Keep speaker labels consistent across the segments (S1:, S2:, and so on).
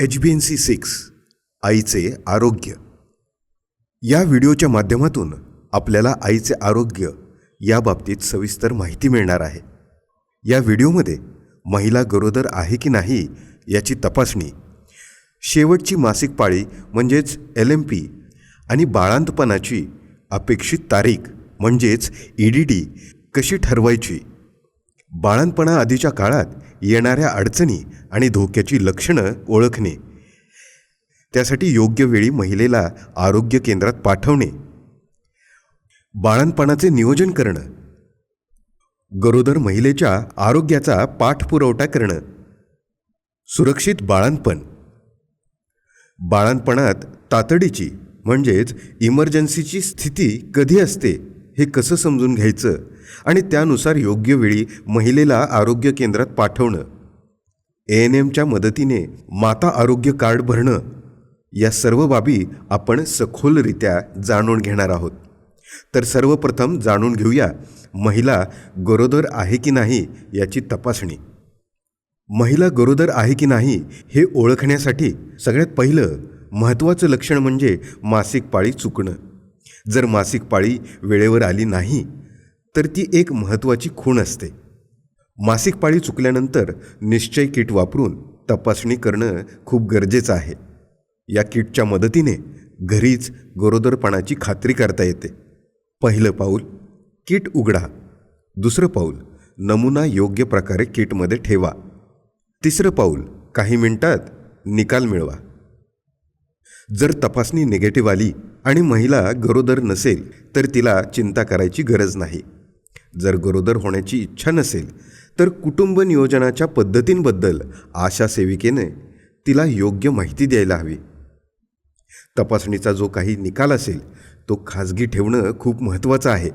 S1: H B N C six आईचे आरोग्य. या व्हिडिओच्या माध्यमातून आपल्याला आईचे आरोग्य याबाबतीत सविस्तर माहिती मिळणार आहे. या व्हिडिओमध्ये महिला गरोदर आहे की नाही याची तपासणी शेवटची मासिक पाळी म्हणजेच एल एम पी आणि बाळांतपणाची अपेक्षित तारीख म्हणजेच ई डी डी कशी ठरवायची? बाळांतपणाआधीच्या काळात येणाऱ्या अडचणी आणि धोक्याची लक्षणं ओळखणे. त्यासाठी योग्य वेळी महिलेला आरोग्य केंद्रात पाठवणे. बाळणपणाचे नियोजन करणं. गरोदर महिलेच्या आरोग्याचा पाठपुरवठा करणं. सुरक्षित बाळणपण बाळणपणात तातडीची म्हणजेच इमर्जन्सीची स्थिती कधी असते? हे कसं समजून घ्यायचं आणि त्यानुसार योग्य वेळी महिलेला आरोग्य केंद्रात पाठवणं? ए एन एमच्या मदतीने माता आरोग्य कार्ड भरणं? या सर्व बाबी आपण सखोलरित्या जाणून घेणार आहोत. तर सर्वप्रथम जाणून घेऊया महिला गरोदर आहे की नाही याची तपासणी. महिला गरोदर आहे की नाही हे ओळखण्यासाठी सगळ्यात पहिलं महत्त्वाचं लक्षण म्हणजे मासिक पाळी चुकणं. जर मासिक पाळी वेळेवर आली नाही तर ती एक महत्त्वाची खूण असते. मासिक पाळी चुकल्यानंतर निश्चय किट वापरून तपासणी करणं खूप गरजेचं आहे. या किटच्या मदतीने घरीच गरोदरपणाची खात्री करता येते. पहिलं पाऊल किट उघडा. दुसरं पाऊल नमुना योग्य प्रकारे किटमध्ये ठेवा. तिसरं पाऊल काही मिनिटात निकाल मिळवा. जर तपासणी निगेटिव्ह आली आणि महिला गरोदर नसेल तर तिला चिंता करायची गरज नाही. जर गरोदर होण्याची इच्छा नसेल तर कुटुंब नियोजनाच्या पद्धतींबद्दल आशा सेविकेने तिला योग्य माहिती द्यायला हवी. तपासणीचा जो काही निकाल असेल तो खाजगी ठेवणं खूप महत्त्वाचं आहे.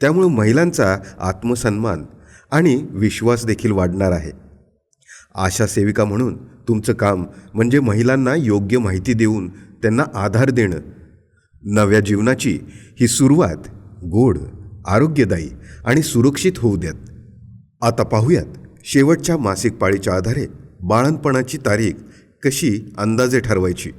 S1: त्यामुळं महिलांचा आत्मसन्मान आणि विश्वास देखील वाढणार आहे. आशा सेविका म्हणून तुमचं काम म्हणजे महिलांना योग्य माहिती देऊन त्यांना आधार देणं. नव्या जीवनाची ही सुरुवात गोड आरोग्यदायी आणि सुरक्षित होऊ द्यात. आता पाहूयात शेवटच्या मासिक पाळीच्या आधारे बाळणपणाची तारीख कशी अंदाजे ठरवायची.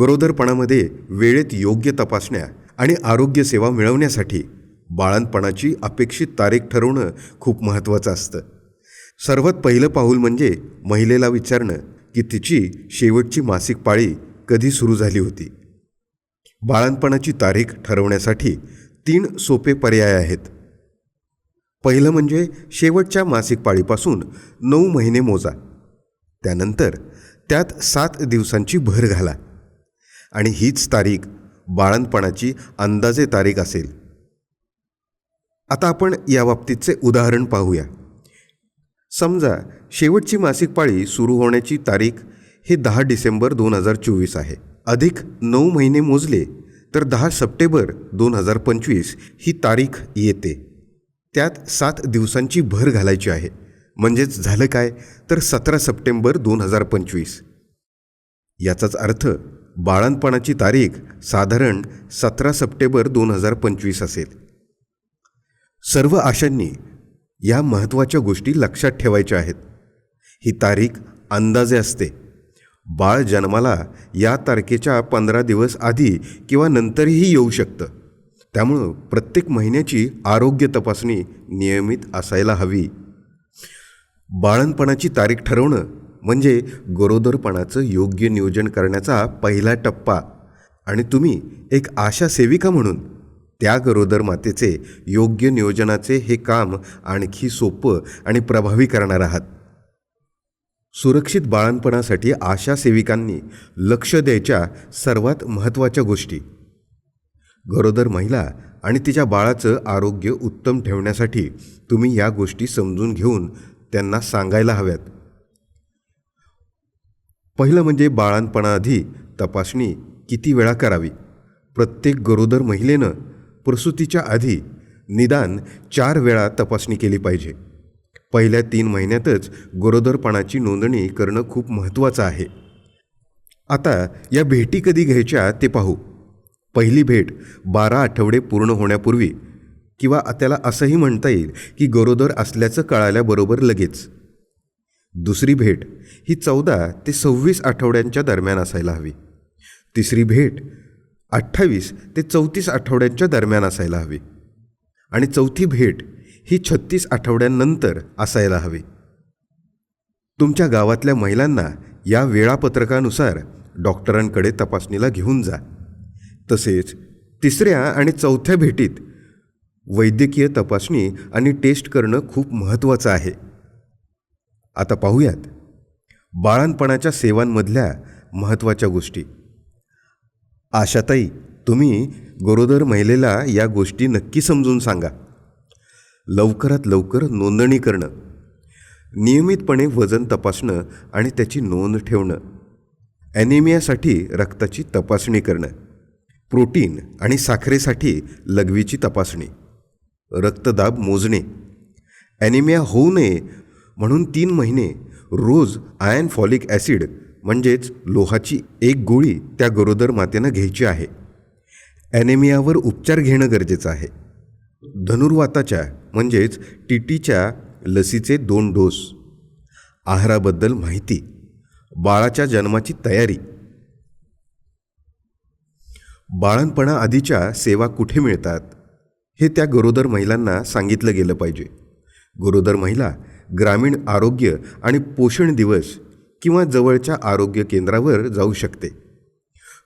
S1: गरोदरपणामध्ये वेळेत योग्य तपासण्या आणि आरोग्यसेवा मिळवण्यासाठी बाळणपणाची अपेक्षित तारीख ठरवणं खूप महत्त्वाचं असतं. सर्वात पहिलं पाऊल म्हणजे महिलेला विचारणं की तिची शेवटची मासिक पाळी कधी सुरू झाली होती. बाळणपणाची तारीख ठरवण्यासाठी तीन सोपे पर्याय आहेत. पहिलं म्हणजे शेवटच्या मासिक पाळीपासून नऊ महिने मोजा. त्यानंतर त्यात सात दिवसांची भर घाला. आणि हीच तारीख बाळणपणाची अंदाजे तारीख असेल. आता आपण या बाबतीतचे उदाहरण पाहूया. समजा शेवटची मासिक पाळी सुरू होण्याची तारीख हे दहा डिसेंबर दोन हजार चोवीस आहे. अधिक नऊ महिने मोजले तर दहा सप्टेंबर दोन हजार पंचवीस ही तारीख येते. त्यात सात दिवसांची भर घालायची आहे. म्हणजेच झालं काय? तर सतरा सप्टेंबर दोन हजार पंचवीस. याचाच अर्थ बाळणपणाची तारीख साधारण सतरा सप्टेंबर दोन हजार पंचवीस असेल. सर्व आशांनी या महत्त्वाच्या गोष्टी लक्षात ठेवायच्या आहेत. ही तारीख अंदाजे असते. बाळ जन्माला या तारखेच्या पंधरा दिवस आधी किंवा नंतरही येऊ शकतं. त्यामुळं प्रत्येक महिन्याची आरोग्य तपासणी नियमित असायला हवी. बाळणपणाची तारीख ठरवणं म्हणजे गरोदरपणाचं योग्य नियोजन करण्याचा पहिला टप्पा. आणि तुम्ही एक आशा सेविका म्हणून त्या गरोदर मातेचे योग्य नियोजनाचे हे काम आणखी सोपं आणि प्रभावी करणार आहात. सुरक्षित बाळणपणासाठी आशा सेविकांनी लक्ष द्यायच्या सर्वात महत्त्वाच्या गोष्टी. गरोदर महिला आणि तिच्या बाळाचं आरोग्य उत्तम ठेवण्यासाठी तुम्ही या गोष्टी समजून घेऊन त्यांना सांगायला हव्यात. पहिलं म्हणजे बाळणपणाआधी तपासणी किती वेळा करावी. प्रत्येक गरोदर महिलेनं प्रसूतीच्या आधी निदान चार वेळा तपासणी केली पाहिजे. पहिल्या तीन महिन्यातच गरोदरपणाची नोंदणी करणं खूप महत्त्वाचं आहे. आता या भेटी कधी घ्यायच्या ते पाहू. पहिली भेट बारा आठवडे पूर्ण होण्यापूर्वी किंवा त्याला असंही म्हणता येईल की गरोदर असल्याचं कळाल्याबरोबर लगेच. दुसरी भेट ही चौदा ते सव्वीस आठवड्यांच्या दरम्यान असायला हवी. तिसरी भेट अठ्ठावीस ते चौतीस आठवड्यांच्या दरम्यान असायला हवी. आणि चौथी भेट ही छत्तीस आठवड्यांनंतर असायला हवी. तुमच्या गावातल्या महिलांना या वेळापत्रकानुसार डॉक्टरांकडे तपासणीला घेऊन जा. तसेच तिसऱ्या आणि चौथ्या भेटीत वैद्यकीय तपासणी आणि टेस्ट करणं खूप महत्त्वाचं आहे. आता पाहूयात. बाळणपणाच्या सेवांमधल्या महत्त्वाच्या गोष्टी. आशाताई तुम्ही गरोदर महिलेला या गोष्टी नक्की समजून सांगा. लवकरात लवकर नोंदणी करणं. नियमितपणे वजन तपासणं आणि त्याची नोंद ठेवणं. ॲनिमियासाठी रक्ताची तपासणी करणं. प्रोटीन आणि साखरेसाठी लघवीची तपासणी. रक्तदाब मोजणे. ॲनिमिया होऊ नये म्हणून तीन महिने रोज आयन फॉलिक ॲसिड म्हणजेच लोहाची एक गोळी त्या गरोदर मातेनं घ्यायची आहे. ॲनेमियावर उपचार घेणं गरजेचं आहे. धनुर्वाताच्या म्हणजेच टी टीच्या लसीचे दोन डोस. आहाराबद्दल माहिती. बाळाच्या जन्माची तयारी. बाळणपणाआधीच्या सेवा कुठे मिळतात? हे त्या गरोदर महिलांना सांगितलं गेलं पाहिजे. गरोदर महिला ग्रामीण आरोग्य आणि पोषण दिवस किंवा जवळच्या आरोग्य केंद्रावर जाऊ शकते.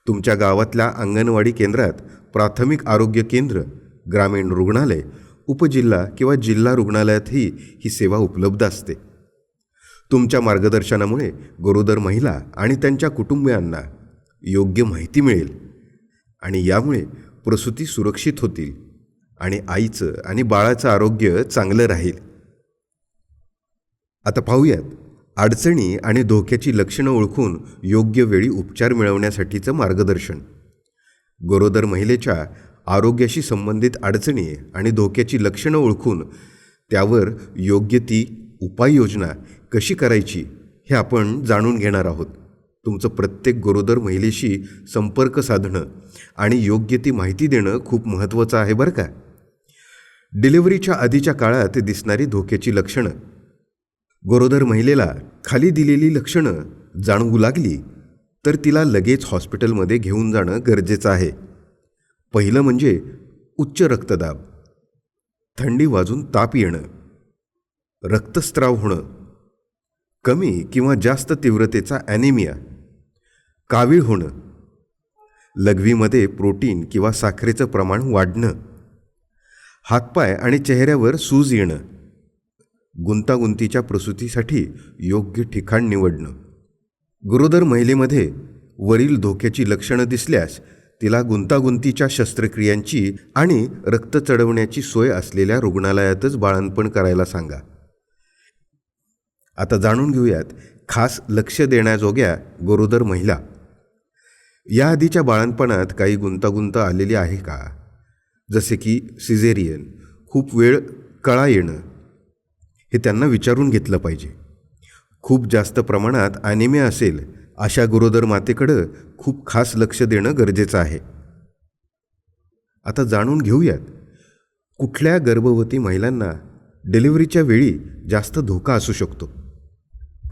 S1: तुमच्या गावातल्या अंगणवाडी केंद्रात प्राथमिक आरोग्य केंद्र ग्रामीण रुग्णालय उपजिल्हा किंवा जिल्हा रुग्णालयातही ही सेवा उपलब्ध असते. तुमच्या मार्गदर्शनामुळे गरोदर महिला आणि त्यांच्या कुटुंबियांना योग्य माहिती मिळेल आणि यामुळे प्रसूती सुरक्षित होतील आणि आईचं आणि बाळाचं आरोग्य चांगलं राहील. आता पाहूयात. अडचणी आणि धोक्याची लक्षणं ओळखून योग्य वेळी उपचार मिळवण्यासाठीचं मार्गदर्शन. गरोदर महिलेच्या आरोग्याशी संबंधित अडचणी आणि धोक्याची लक्षणं ओळखून त्यावर योग्य ती उपाययोजना कशी करायची हे आपण जाणून घेणार आहोत. तुमचं प्रत्येक गरोदर महिलेशी संपर्क साधणं आणि योग्य ती माहिती देणं खूप महत्त्वाचं आहे बरं का? डिलिव्हरीच्या आधीच्या काळात दिसणारी धोक्याची लक्षणं गरोदर महिलेला खाली दिलेली लक्षणं जाणवू लागली तर तिला लगेच हॉस्पिटलमध्ये घेऊन जाणं गरजेचं आहे. पहिलं म्हणजे उच्च रक्तदाब. थंडी वाजून ताप येणं. रक्तस्राव होणं. कमी किंवा जास्त तीव्रतेचा ॲनेमिया कावीळ होणं. लघवीमध्ये प्रोटीन किंवा साखरेचं प्रमाण वाढणं. हातपाय आणि चेहऱ्यावर सूज येणं. गुंतागुंतीच्या प्रसूतीसाठी योग्य ठिकाण निवडणं. गरोदर महिलेमध्ये वरील धोक्याची लक्षणं दिसल्यास तिला गुंतागुंतीच्या शस्त्रक्रियांची आणि रक्त चढवण्याची सोय असलेल्या रुग्णालयातच बाळणपण करायला सांगा. आता जाणून घेऊयात खास लक्ष देण्याजोग्या गरोदर महिला. याआधीच्या बाळणपणात काही गुंतागुंत आलेली आहे का? जसे की सिझेरियन खूप वेळ कळा येणं हे त्यांना विचारून घेतलं पाहिजे. खूप जास्त प्रमाणात ॲनिमिया असेल अशा गरोदर मातेकडं खूप खास लक्ष देणं गरजेचं आहे. आता जाणून घेऊयात कुठल्या गर्भवती महिलांना डिलिव्हरीच्या वेळी जास्त धोका असू शकतो?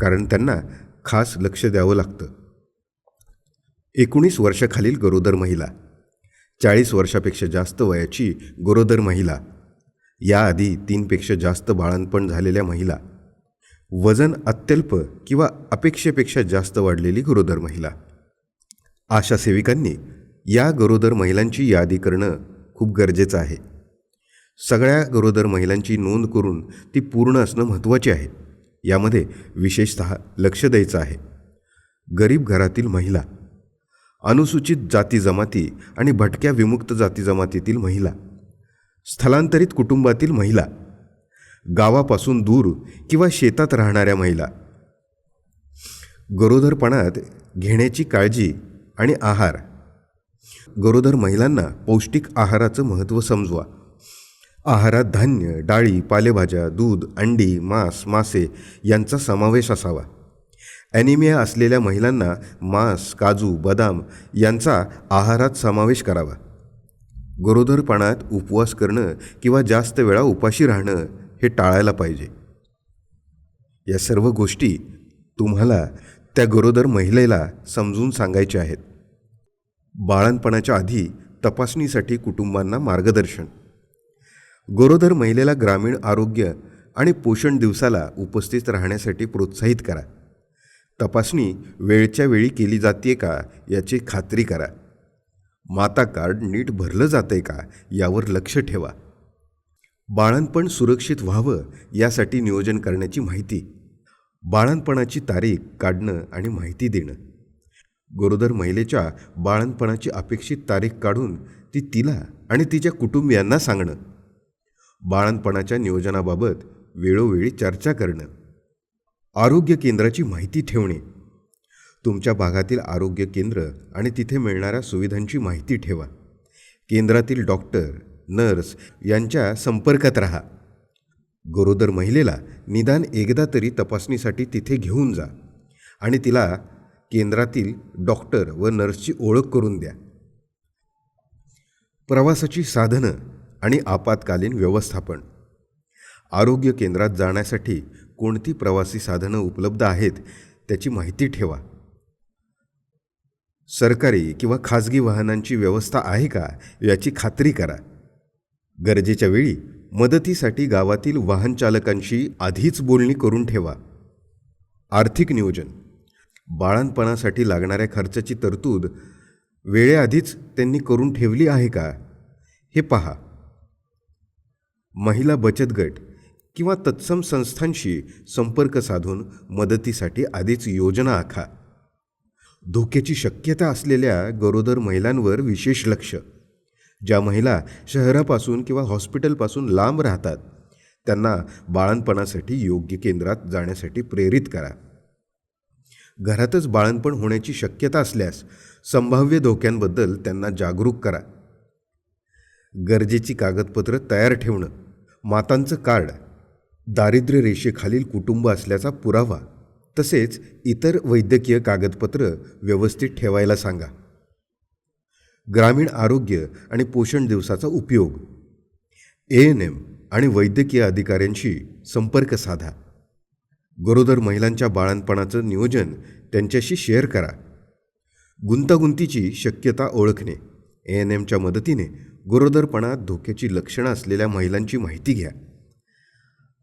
S1: कारण त्यांना खास लक्ष द्यावं लागतं. एकोणीस वर्षाखालील गरोदर महिला चाळीस वर्षापेक्षा जास्त वयाची गरोदर महिला याआधी तीनपेक्षा जास्त बाळणपण झालेल्या महिला. वजन अत्यल्प किंवा अपेक्षेपेक्षा जास्त वाढलेली गरोदर महिला. आशा सेविकांनी या गरोदर महिलांची यादी करणं खूप गरजेचं आहे. सगळ्या गरोदर महिलांची नोंद करून ती पूर्ण असणं महत्त्वाचे आहे. यामध्ये विशेषत लक्ष द्यायचं आहे. गरीब घरातील महिला अनुसूचित जाती जमाती आणि भटक्या विमुक्त जाती जमातीतील महिला स्थलांतरित कुटुंबातील महिला गावापासून दूर किंवा शेतात राहणाऱ्या महिला. गरोदरपणात घेण्याची काळजी आणि आहार. गरोदर महिलांना पौष्टिक आहाराचं महत्त्व समजवा. आहारात धान्य डाळी पालेभाज्या दूध अंडी मांस मासे यांचा समावेश असावा. ॲनिमिया असलेल्या महिलांना मांस काजू बदाम यांचा आहारात समावेश करावा. गरोदरपणात उपवास करणं किंवा जास्त वेळा उपाशी राहणं हे टाळायला पाहिजे. या सर्व गोष्टी तुम्हाला त्या गरोदर महिलेला समजून सांगायच्या आहेत. बाळणपणाच्या आधी तपासणीसाठी कुटुंबांना मार्गदर्शन. गरोदर महिलेला ग्रामीण आरोग्य आणि पोषण दिवसाला उपस्थित राहण्यासाठी प्रोत्साहित करा. तपासणी वेळच्या वेळी केली जाते का याची खात्री करा. माता कार्ड नीट भरलं जातंय का यावर लक्ष ठेवा. बाळणपण सुरक्षित व्हावं यासाठी नियोजन करण्याची माहिती. बाळणपणाची तारीख काढणं आणि माहिती देणं. गरोदर महिलेच्या बाळणपणाची अपेक्षित तारीख काढून ती तिला आणि तिच्या कुटुंबियांना सांगणं. बाळणपणाच्या नियोजनाबाबत वेळोवेळी चर्चा करणं. आरोग्य केंद्राची माहिती ठेवणे. तुमच्या भागातील आरोग्य केंद्र आणि तिथे मिळणाऱ्या सुविधांची माहिती ठेवा. केंद्रातील डॉक्टर नर्स यांच्या संपर्कात राहा. गरोदर महिलेला निदान एकदा तरी तपासणीसाठी तिथे घेऊन जा आणि तिला केंद्रातील डॉक्टर व नर्सची ओळख करून द्या. प्रवासाची साधनं आणि आपत्कालीन व्यवस्थापन. आरोग्य केंद्रात जाण्यासाठी कोणती प्रवासी साधनं उपलब्ध आहेत त्याची माहिती ठेवा. सरकारी किंवा खाजगी वाहनांची व्यवस्था आहे का याची खात्री करा. गरजेच्या वेळी मदतीसाठी गावातील वाहन चालकांशी आधीच बोलणी करून ठेवा. आर्थिक नियोजन. बाळणपणासाठी लागणाऱ्या खर्चाची तरतूद वेळेआधीच त्यांनी करून ठेवली आहे का? हे पहा. महिला बचत गट किंवा तत्सम संस्थांशी संपर्क साधून मदतीसाठी आधीच योजना आखा. धोक्याची शक्यता असलेल्या गरोदर महिलांवर विशेष लक्ष ज्या महिला शहरापासून किंवा हॉस्पिटलपासून लांब राहतात त्यांना बाळणपणासाठी योग्य केंद्रात जाण्यासाठी प्रेरित करा. घरातच बाळणपण होण्याची शक्यता असल्यास संभाव्य धोक्यांबद्दल त्यांना जागरूक करा. गरजेची कागदपत्र तयार ठेवणं मातांचं कार्ड दारिद्र्य रेषेखालील कुटुंब असल्याचा पुरावा तसेच इतर वैद्यकीय कागदपत्र व्यवस्थित ठेवायला सांगा. ग्रामीण आरोग्य आणि पोषण दिवसाचा उपयोग. ए एन एम आणि वैद्यकीय अधिकाऱ्यांशी संपर्क साधा. गरोदर महिलांच्या बाळणपणाचं नियोजन त्यांच्याशी शेअर करा. गुंतागुंतीची शक्यता ओळखणे. ए एन एमच्या मदतीने गरोदरपणात धोक्याची लक्षणं असलेल्या महिलांची माहिती घ्या.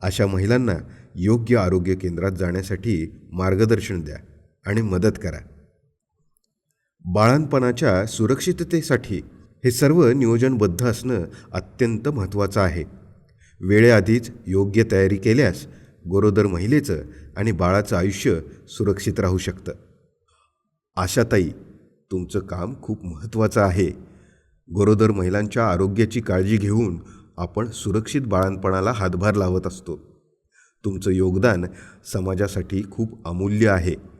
S1: अशा महिलांना योग्य आरोग्य केंद्रात जाण्यासाठी मार्गदर्शन द्या आणि मदत करा. बाळांपणाच्या सुरक्षिततेसाठी हे सर्व नियोजनबद्ध असणं अत्यंत महत्त्वाचं आहे. वेळेआधीच योग्य तयारी केल्यास गरोदर महिलेचं आणि बाळाचं आयुष्य सुरक्षित राहू शकतं. आशाताई तुमचं काम खूप महत्त्वाचं आहे. गरोदर महिलांच्या आरोग्याची काळजी घेऊन आपण सुरक्षित बाळणपणाला हातभार लावत असतो. तुमचं योगदान समाजासाठी खूप अमूल्य आहे.